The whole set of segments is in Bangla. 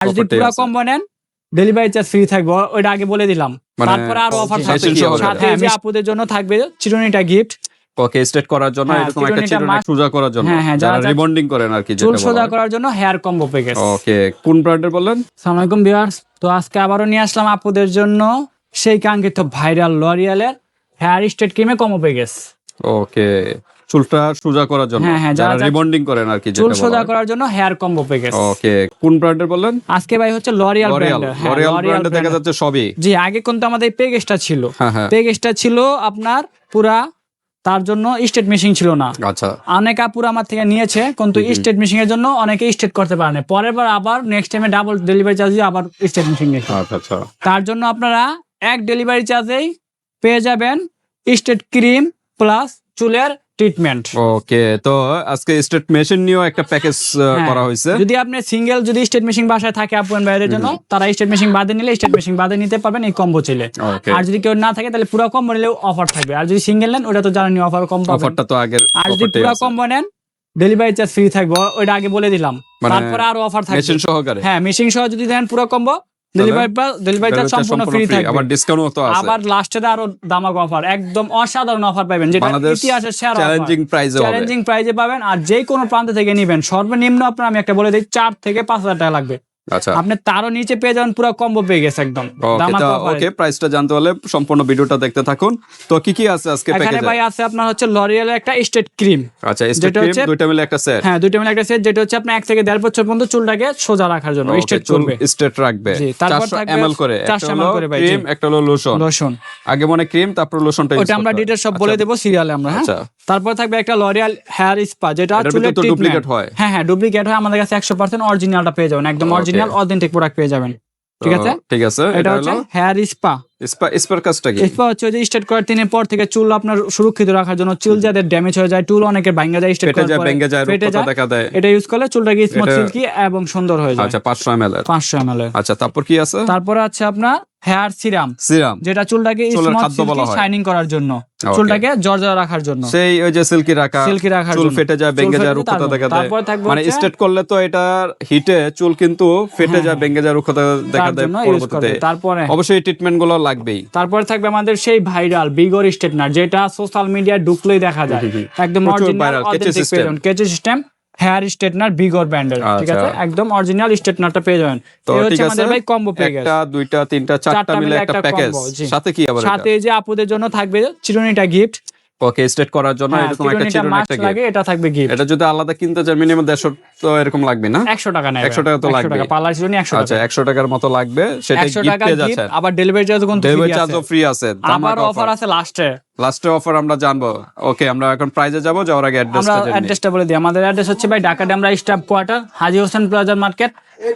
আর যদি পুরো। কম্বো নেন ডেলিভারি চার্জ ফ্রি থাকবে। ওইটা আগে বলে দিলাম। মানে তারপরে আরও অফার। সাথে যে আপুদের জন্য থাকবে চিরুনিটা গিফট ওকে স্ট্রেট করার জন্য হ্যাঁ, এরকম একটা চিরুনি সোজা করার জন্য। হ্যাঁ, হ্যাঁ, যারা রিবন্ডিং করেন আর কি চুল যেটা সোজা করার জন্য হেয়ার কম্বো প্যাকেজ ওকে কোন ব্র্যান্ডের বললেন? সালামালাইকুম ভিউয়ার্স তো আজকে আবারও নিয়ে আসলাম আপুদের জন্য সেই কাঙ্ক্ষিত ভাইরাল লরিয়ালের হেয়ার স্টেট ক্রিমে কম্বো প্যাকেজ ওকে চুলটা সোজা করার জন্য হ্যাঁ, হ্যাঁ, যারা রিবন্ডিং করেন আর কি চুল সোজা করার জন্য হেয়ার কম্বো প্যাকেজ ওকে কোন ব্র্যান্ডের বললেন? আজকে ভাই হচ্ছে লরিয়াল হ্যাঁ লরিয়াল ব্র্যান্ডে দেখা যাচ্ছে সবই। জি আগে কিন্তু আমাদের প্যাকেজটা ছিল। হ্যাঁ হ্যাঁ। প্যাকেজটা ছিল আপনার পুরা তার জন্য স্টেট মেশিন ছিল না। আচ্ছা। অনেক আপুর আমার থেকে নিয়েছে কিন্তু স্টেট মেশিন এর জন্য অনেকে স্টেট করতে পারে না। পরের বার আবার নেক্সট টাইমে ডাবল ডেলিভারি চার্জ দিয়ে আবার স্টেট মেশিন আচ্ছা আচ্ছা। তার জন্য আপনারা এক ডেলিভারি চার্জেই পেয়ে যাবেন স্টেট ক্রিম প্লাস চুলের ট্রিটমেন্ট ওকে তো আজকে স্টেট মেশিন নিয়েও একটা প্যাকেজ। করা হয়েছে। যদি আপনি সিঙ্গেল যদি স্টেট মেশিন বাসায় থাকে জন্য তারা স্টেট মেশিন বাদে নিলে স্টেট মেশিন বাদে নিতে পারবেন এই কম্বো ছিলে আর যদি কেউ না থাকে তাহলে পুরো কম্বো নিলেও অফার থাকবে। আর যদি সিঙ্গেল নেন ওটা তো জানেন অফার কম পাবেন। অফারটা তো আগের আর যদি পুরো। কম্বো নেন ডেলিভারি চার্জ ফ্রি থাকবে ওইটা আগে বলে দিলাম। মানে তারপরে আরও অফার থাকবে। মেশিন সহকারে? হ্যাঁ মেশিন সহ যদি দেন পুরো কম্বো সম্পূর্ণ ফ্রি আবার ডিসকাউন্ট তো আছে। আবার লাস্টে আরও দামাক অফার একদম অসাধারণ অফার পাবেন যেটা বাংলাদেশ ইতিহাসের সেরা চ্যালেঞ্জিং প্রাইসে হবে। চ্যালেঞ্জিং প্রাইজে পাবেন আর যে কোনো প্রান্ত থেকে নিবেন সর্বনিম্ন আপনার আমি একটা বলে দিই চার থেকে পাঁচ হাজার টাকা লাগবে। আপনি তারও নিচে পেয়ে যাবেন পুরো কম্বো পেয়ে গেছে একদম। ওকে প্রাইসটা জানতে হলে সম্পূর্ণ ভিডিওটা দেখতে থাকুন। তো কি কি আছে আজকে এখানে প্যাকেজে ভাই আছে আপনার হচ্ছে লরিয়ালের একটা স্টেট ক্রিম আচ্ছা স্টেট ক্রিম দুইটা মিলে একটা সেট হ্যাঁ দুইটা মিলে একটা সেট যেটা হচ্ছে আপনার এক থেকে দেড় বছর পর্যন্ত চুলটাকে সোজা রাখার জন্য স্ট্রেট করবে। স্টেট রাখবে। জি, তারপর 400 থাকবে ml করে। 400 একটা ml হলো করে ভাই, ক্রিম একটা হলো লোশন লোশন আগে মনে ক্রিম তারপর লোশনটা ওটা আমরা ডিটেল সব বলে দেবো সিরিয়ালে আমরা হ্যাঁ? আচ্ছা। তারপর থাকবে একটা লরিয়াল হেয়ার স্পা যেটা চুলের ডুপ্লিকেট হয়। হ্যাঁ হ্যাঁ ডুপ্লিকেট হয়। আমাদের কাছে একশো পার্সেন্ট অরিজিনালটা পেয়ে যাবেন একদম Okay. অরিজিনাল অথেন্টিক প্রোডাক্ট পেয়ে যাবেন। ঠিক আছে? ঠিক আছে এটা হচ্ছে হেয়ার স্পা স্পা স্পার কাজটা কি? স্পা হচ্ছে যে স্টার্ট করার দিনের পর থেকে চুল আপনার সুরক্ষিত রাখার জন্য চুল যাদের ড্যামেজ হয়ে যায় চুল অনেকের ভাঙ্গা যায় স্টার্ট ফেটে যায় যায় ফেটে যায়। দেখা দেয়। এটা ইউজ করলে চুলটাকে স্মুথ সিল্কি এবং সুন্দর হয়ে যায়। আচ্ছা 500 ml এর। পাঁচশো আচ্ছা তারপর কি আছে? তারপরে আছে আপনার হেয়ার সিরাম সিরাম যেটা চুলটাকে স্মুথ সিল্কি শাইনিং করার জন্য। চুলটাকে রাখার জন্য। সেই ওই যে সিল্কি রাখা সিল্কি রাখার চুল ফেটে যায় ভেঙে দেখা দেয়। মানে স্ট্রেট করলে তো এটার হিটে চুল কিন্তু ফেটে যায় ভেঙে যায় রূপকথা দেখা দেয় পরবর্তীতে। তারপরে অবশ্যই ট্রিটমেন্টগুলো লাগবেই। তারপরে থাকবে আমাদের সেই ভাইরাল বিগর স্টেটনার যেটা সোশ্যাল মিডিয়া ঢুকলেই দেখা যায়। একদম অরিজিনাল কেচি সিস্টেম হেয়ার স্ট্রেটনার বিগর ব্র্যান্ডের ঠিক আছে? আচ্ছা। একদম অরিজিনাল স্ট্রেটনারটা পেয়ে যাবেন। তো ঠিক আছে ভাই কম্বো প্যাকেজ একটা দুইটা তিনটা চারটা মিলে একটা প্যাকেজ সাথে কি আবার সাথে যে আপুদের জন্য থাকবে চিরুনিটা গিফট ওকে স্ট্রেট করার জন্য এরকম একটা চিরুনি একটা লাগে এটা থাকবে গিফট এটা যদি আলাদা কিনতে চাই মিনিমাম দেড়শো তো এরকম লাগবে না? একশো টাকা নেবে। 100 টাকা তো লাগবেই। টাকা পার্লার চিরুনি একশো আচ্ছা টাকা। একশো টাকার মতো লাগবে সেটা গিফট টাকা পেয়ে যাচ্ছে। আবার ডেলিভারি চার্জ কিন্তু ডেলিভারি চার্জও ফ্রি আছে। আবার অফার আছে লাস্টে লাস্টে অফার আমরা জানব। ওকে আমরা এখন প্রাইজে যাব যাওয়ার আগে আমরা অ্যাড্রেসটা জেনে। অ্যাড্রেসটা বলে দিই। আমাদের অ্যাড্রেস হচ্ছে ভাই Dhaka Demra staff quarter Haji Hossain plaza market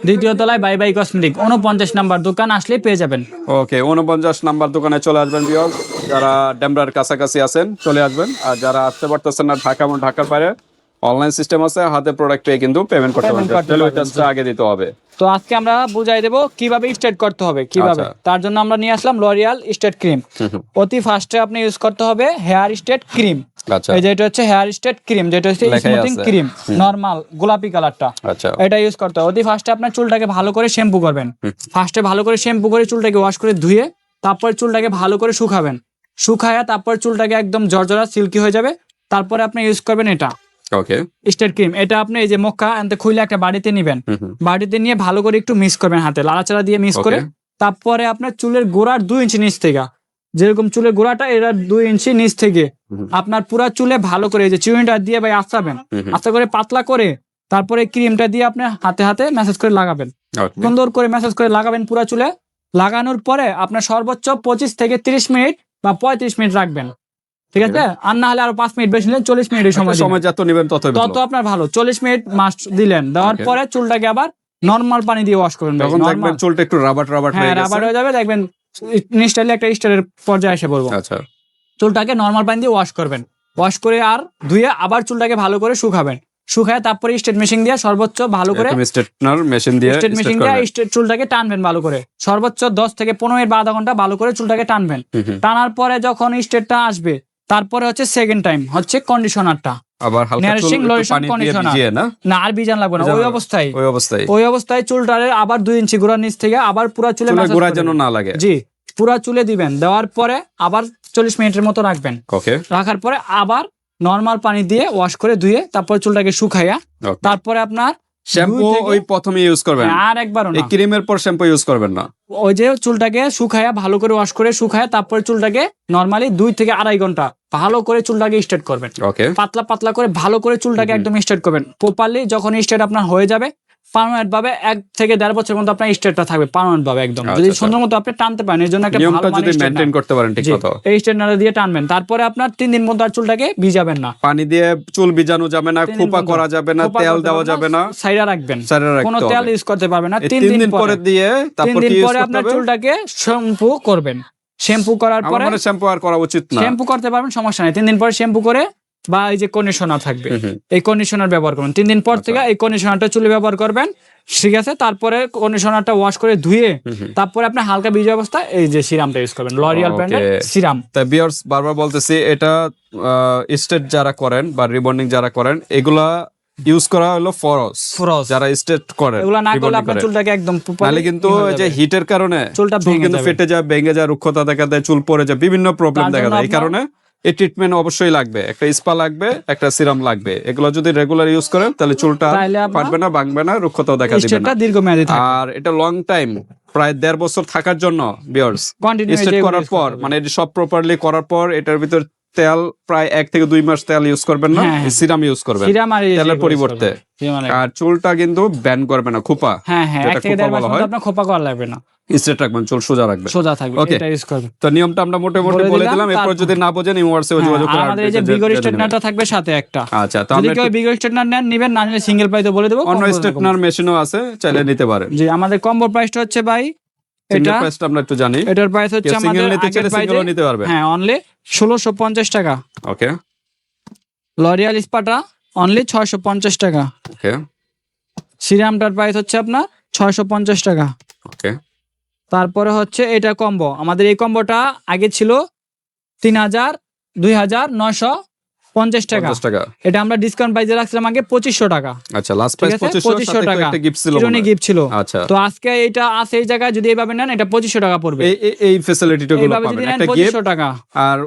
দ্বিতীয় তলায় বাই বাই কসমেটিক উনপঞ্চাশ নাম্বার দোকান আসলে পেয়ে যাবেন। ওকে উনপঞ্চাশ নাম্বার দোকানে চলে আসবেন বিয়ল যারা ডেমরার কাছাকাছি আছেন চলে আসবেন। আর যারা আসতে পারতেছেন না ঢাকা এবং ঢাকার বাইরে অনলাইন সিস্টেম আছে হাতে প্রোডাক্ট পেয়ে কিন্তু পেমেন্ট করতে পারবেন। ডেলিভারি চার্জটা আগে দিতে হবে। তো আজকে আমরা বুঝাই দেবো কীভাবে স্টার্ট করতে হবে কীভাবে। আচ্ছা। তার জন্য আমরা নিয়ে আসলাম লরিয়াল স্টেট ক্রিম অতি ফার্স্টে আপনি ইউজ করতে হবে হেয়ার স্টেট ক্রিম এই যে এটা হচ্ছে হেয়ার স্টেট ক্রিম যেটা হচ্ছে স্মুথিং ক্রিম নরমাল গোলাপি কালারটা আচ্ছা। এটা ইউজ করতে হবে। অতি ফার্স্টে আপনার চুলটাকে ভালো করে শ্যাম্পু করবেন। ফার্স্টে ভালো করে শ্যাম্পু করে চুলটাকে ওয়াশ করে ধুয়ে তারপর চুলটাকে ভালো করে শুকাবেন। শুকায়া তারপর চুলটাকে একদম জর্জরা সিল্কি হয়ে যাবে। তারপরে আপনি ইউজ করবেন এটা। ওকে স্টেট ক্রিম এটা আপনি এই যে মক্কা আনতে খুলে একটা বাড়িতে নিবেন। বাড়িতে নিয়ে ভালো করে একটু মিক্স করবেন হাতে লাড়াচাড়া দিয়ে মিক্স করে। তারপরে আপনার চুলের গোড়ার দুই ইঞ্চি নিচ থেকে যেরকম চুলের গোড়াটা এরা দুই ইঞ্চি নিচ থেকে। আপনার পুরা চুলে ভালো করে এই যে চিউনিটা দিয়ে ভাই আসাবেন আস্তে করে পাতলা করে তারপরে ক্রিমটা দিয়ে আপনি হাতে হাতে ম্যাসেজ করে লাগাবেন। সুন্দর করে ম্যাসেজ করে লাগাবেন পুরা চুলে। লাগানোর পরে আপনার সর্বোচ্চ পঁচিশ থেকে তিরিশ মিনিট বা পঁয়ত্রিশ মিনিট রাখবেন। ঠিক আছে? আর না হলে আরও পাঁচ মিনিট বেশি নিলেন চল্লিশ মিনিট সময় সময় যত নেবেন ভালো। তত আপনার ভালো। চল্লিশ মিনিট মাস্ট দিলেন। দেওয়ার পরে চুলটাকে আবার নর্মাল পানি দিয়ে ওয়াশ করবেন তখন দেখবেন চুলটা একটু রাবার রাবার হ্যাঁ রাবার হয়ে যাবে। দেখবেন ইনস্টাইলে একটা স্টারের পর্যায়ে এসে পড়ব। আচ্ছা। চুলটাকে নর্মাল পানি দিয়ে ওয়াশ করবেন। ওয়াশ করে আর ধুয়ে আবার চুলটাকে ভালো করে শুকাবেন। শুকায় তারপরে স্টেট মেশিন দিয়ে সর্বোচ্চ ভালো করে এরকম স্ট্রেটনার মেশিন দিয়ে স্টেট মেশিন দিয়ে straight চুলটাকে টানবেন ভালো করে। সর্বোচ্চ দশ থেকে পনেরো মিনিট বা আধা ঘণ্টা ভালো করে চুলটাকে টানবেন। টানার পরে যখন স্টেটটা আসবে তারপরে হচ্ছে সেকেন্ড টাইম হচ্ছে কন্ডিশনারটা আবার হালকা চুল পানি দিয়ে। ভিজিয়ে না? না আর বিজান লাগবে না ওই অবস্থায়। ওই অবস্থায়। ওই অবস্থায় চুলটারে আবার দুই ইঞ্চি গোড়ার নিচ থেকে আবার পুরো চুলে massage গোড়া যেন না লাগে। জি পুরা চুলে দিবেন। দেওয়ার পরে আবার চল্লিশ মিনিটের মতো রাখবেন। ওকে রাখার পরে আবার নর্মাল পানি দিয়ে ওয়াশ করে ধুয়ে তারপরে চুলটাকে শুকাইয়া তারপরে আপনার শ্যাম্পু ওই প্রথমে ইউজ করবেন। আর একবারও এই না ক্রিমের পর শ্যাম্পু ইউজ করবেন না। ওই যে চুলটাকে শুকায়া ভালো করে ওয়াশ করে শুকায়া তারপরে চুলটাকে নর্মালি দুই থেকে আড়াই ঘণ্টা ভালো করে চুলটাকে স্ট্রেট করবেন। পাতলা পাতলা করে ভালো করে চুলটাকে একদম স্ট্রেট করবেন। প্রপারলি যখন স্ট্রেট আপনার হয়ে যাবে পার্মানেন্ট ভাবে এক থেকে দেড় বছর মতো আপনার স্ট্রেটটা থাকবে পার্মানেন্ট ভাবে একদম। আচ্ছা, যদি আচ্ছা। সুন্দর মতো আপনি টানতে পারেন এর জন্য একটা ভালো যদি স্ট্রেটনার করতে পারেন ঠিক মতো। এই দিয়ে টানবেন। তারপরে আপনার তিন দিন আর চুলটাকে ভিজাবেন না। পানি দিয়ে চুল ভিজানো যাবে না খোপা করা যাবে না তেল দেওয়া যাবে না। সাইডা রাখবেন। সাইডে কোনো তেল ইউজ করতে পারবেন না। তিন দিন পরে। দিয়ে তিন দিন পরে আপনার চুলটাকে শ্যাম্পু করবেন। শ্যাম্পু করার পরে শ্যাম্পু আর করা উচিত না। শ্যাম্পু করতে পারবেন সমস্যা নেই। তিন দিন পরে শ্যাম্পু করে বা এই যে কন্ডিশনার থাকবে। এই কন্ডিশনার ব্যবহার করুন তিন দিন পর আচ্ছা। থেকে এই কন্ডিশনারটা চুলে ব্যবহার করবেন ঠিক আছে তারপরে কন্ডিশনারটা ওয়াশ করে ধুয়ে। তারপরে আপনি হালকা বীজ অবস্থায় এই যে সিরামটা ইউজ করবেন লরিয়াল ব্র্যান্ডের সিরাম তা বিয়ার্স বারবার বলতেছি এটা স্টেট যারা করেন বা রিবন্ডিং যারা করেন এগুলা ইউজ করা হলো ফরস ফরস যারা স্টেট করে এগুলা না করলে আপনার চুলটাকে একদম নাহলে কিন্তু যে। হিটের কারণে চুলটা ভেঙে কিন্তু। ফেটে যায় ভেঙে যায় রুক্ষতা দেখা দেয় চুল পড়ে যায় বিভিন্ন প্রবলেম দেখা দেয় এই কারণে এই ট্রিটমেন্ট অবশ্যই লাগবে। একটা স্পা লাগবে একটা সিরাম লাগবে। এগুলো যদি রেগুলার ইউজ করেন তাহলে চুলটা ফাটবে না ভাঙবে না রুক্ষতাও দেখা দিবে না। দীর্ঘমেয়াদী থাকে। আর এটা লং টাইম প্রায় দেড় বছর থাকার জন্য বিয়ার্স স্টেট করার পর মানে এটি সব প্রপারলি করার পর এটার ভিতর তেল প্রায় এক থেকে দুই মাস তেল ইউজ করবেন না হ্যাঁ, হ্যাঁ। সিরাম ইউজ করবেন। সিরাম আর তেলের পরিবর্তে। করবেন। সিরাম আর- চুলটা কিন্তু ব্যান করবে না খোপা। হ্যাঁ হ্যাঁ খোপা বলা হয়। খোপা করা লাগবে না। স্ট্রেট রাখবেন চুল সোজা রাখবেন। সোজা থাকবে. এটা ইউজ করবেন। তো নিয়মটা আমরা মোটামুটি বলে বলে দিলাম, এরপর যদি না বোঝেন হোয়াটসঅ্যাপে হ্যাঁ, যোগাযোগ আর করে আমাদের এই যে বিগর। স্টেটনারটা থাকবে সাথে একটা। আচ্ছা তো আমরা কেউ বিগর স্টেটনার নেন নিবেন না নিলে সিঙ্গেল প্রাইসে বলে দেবো অন্য স্টেটনার মেশিনও আছে চাইলে নিতে পারেন। জি আমাদের কম্বো প্রাইসটা হচ্ছে ভাই এটা প্রাইসটা আমরা একটু জানি। এটার প্রাইস হচ্ছে সিঙ্গেল নিতে চাইলে সিঙ্গেলও নিতে পারবে। হ্যাঁ অনলি ষোলোশো পঞ্চাশ টাকা। ওকে লরিয়াল স্পাটা অনলি ছয়শো পঞ্চাশ টাকা। ওকে সিরামটার প্রাইস হচ্ছে আপনার ছয়শো পঞ্চাশ টাকা। ওকে তারপরে হচ্ছে এটা কম্বো। আমাদের এই কম্বোটা আগে ছিল তিন হাজার দুই হাজার নয়শো পঞ্চাশ টাকা। টাকা। এটা আমরা ডিসকাউন্ট প্রাইসে রাখছিলাম আগে পঁচিশশো টাকা। আচ্ছা লাস্ট প্রাইস পঁচিশশো টাকা। গিফট ছিল। গিফট ছিল। আচ্ছা। তো আজকে এটা আছে এই জায়গায় যদি এইভাবে নেন এটা পঁচিশশো টাকা পড়বে। এই ফ্যাসিলিটিটা গুলো পাবেন। একটা পঁচিশশো টাকা। আর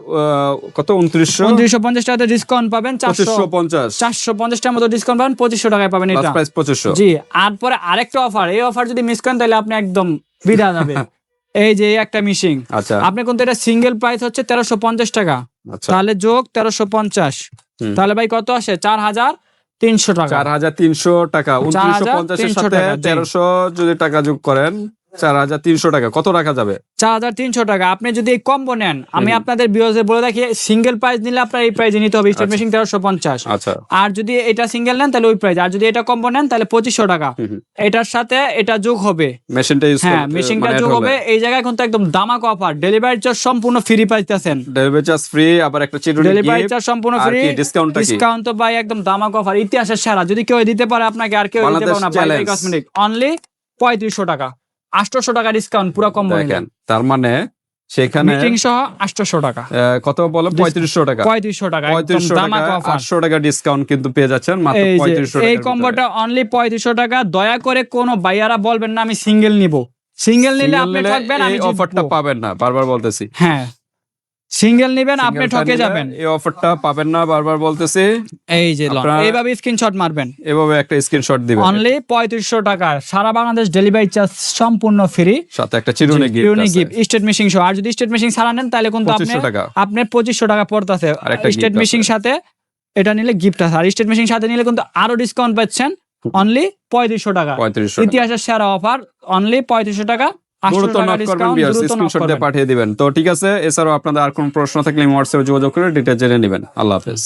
কত? 2900 উনত্রিশশো পঞ্চাশ টাকাতে ডিসকাউন্ট পাবেন চারশো 2550 চারশো পঞ্চাশ টাকার মতো ডিসকাউন্ট পাবেন পঁচিশশো টাকায় পাবেন লাস্ট এটা। প্রাইস 2500 জি আর পরে আরেকটা অফার এই অফার যদি মিস করেন তাহলে আপনি একদম বিদা যাবে এই যে একটা মিশিং আচ্ছা। আপনি কিন্তু এটা সিঙ্গেল প্রাইস হচ্ছে তেরোশো পঞ্চাশ টাকা। আচ্ছা। তাহলে যোগ তেরোশো পঞ্চাশ। তাহলে ভাই কত আসে? চার হাজার তিনশো টাকা। চার হাজার তিনশো টাকা। উনত্রিশশো পঞ্চাশের সাথে টাকা, তেরোশো যদি টাকা যোগ করেন চার হাজার তিনশো টাকা। কত রাখা যাবে? চার হাজার তিনশো টাকা। আপনি যদি এই কম্বো নেন আমি আপনাদের বিরোধে বলে রাখি সিঙ্গেল প্রাইস নিলে আপনার এই প্রাইজে নিতে হবে। স্টেট আচ্ছা। মেশিন তেরোশো পঞ্চাশ। আচ্ছা। আর যদি এটা সিঙ্গেল নেন তাহলে ওই প্রাইস আর যদি এটা কম্বো নেন তাহলে পঁচিশশো টাকা। এটার সাথে এটা যোগ হবে। মেশিনটা হ্যাঁ মেশিনটা যোগ হবে। এই জায়গায় কিন্তু একদম দামাক অফার ডেলিভারি চার্জ সম্পূর্ণ ফ্রি পাইতেছেন ডেলিভারি চার্জ ফ্রি আবার একটা চিরুনি ডেলিভারি চার্জ সম্পূর্ণ ফ্রি কি ডিসকাউন্টটা ডিসকাউন্ট তো ভাই একদম দামাক অফার ইতিহাসের সেরা। যদি কেউ দিতে পারে আপনাকে আর কেউ দিতে পারে না ভাই কসমেটিক অনলি পঁয়ত্রিশশো টাকা। আটশোশো টাকা ডিসকাউন্ট পুরো কম দেখেন তার মানে সেখানে মিটিং সহ আটশোশো টাকা। আহ, কত বলে? পঁয়ত্রিশশো টাকা। পঁয়ত্রিশশো টাকা একদম পঁয়ত্রিশশো দামাক টাকা অফার আটশো টাকা ডিসকাউন্ট কিন্তু পেয়ে যাচ্ছেন মাত্র এই যে পঁয়ত্রিশশো এই কম্বোটা অনলি পঁয়ত্রিশশো টাকা। দয়া করে কোনো বাইয়ারা বলবেন না আমি সিঙ্গেল নিব। সিঙ্গেল নিলে আপনি থাকবেন আমি অফারটা পাবেন না বারবার বলতেছি। হ্যাঁ। সিঙ্গেল নিবেন আপনি ঠকে যাবেন। এই অফারটা পাবেন না বারবার বলতেছি। এই যে। এইভাবে স্ক্রিনশট মারবেন। এভাবে একটা স্ক্রিনশট দিবেন। অনলি পঁয়ত্রিশশো টাকা। সারা বাংলাদেশ ডেলিভারি চার্জ সম্পূর্ণ ফ্রি সাথে একটা চিরুনি গিফট গিফট স্টেট মেশিং সহ আর যদি স্টেট মেশিং ছাড়া নেন তাহলে কিন্তু আপনি 2500 টাকা। আপনার পঁচিশশো টাকা পড়তেছে। আর একটা স্টেট মেশিং সাথে এটা নিলে গিফট আছে। আর স্টেট মেশিং সাথে নিলে কিন্তু আরও ডিসকাউন্ট পাচ্ছেন। অনলি পঁয়ত্রিশশো টাকা। ইতিহাসের সেরা অফার অনলি পঁয়ত্রিশশো টাকা। 800 দ্রুত নক করবেন বিয়ার্স স্ক্রিনশট দিয়ে পাঠিয়ে দিবেন। তো ঠিক আছে এছাড়াও আপনাদের আর কোন প্রশ্ন থাকলে হোয়াটসঅ্যাপে যোগাযোগ করে ডিটেল জেনে নেবেন। আল্লাহ হাফেজ।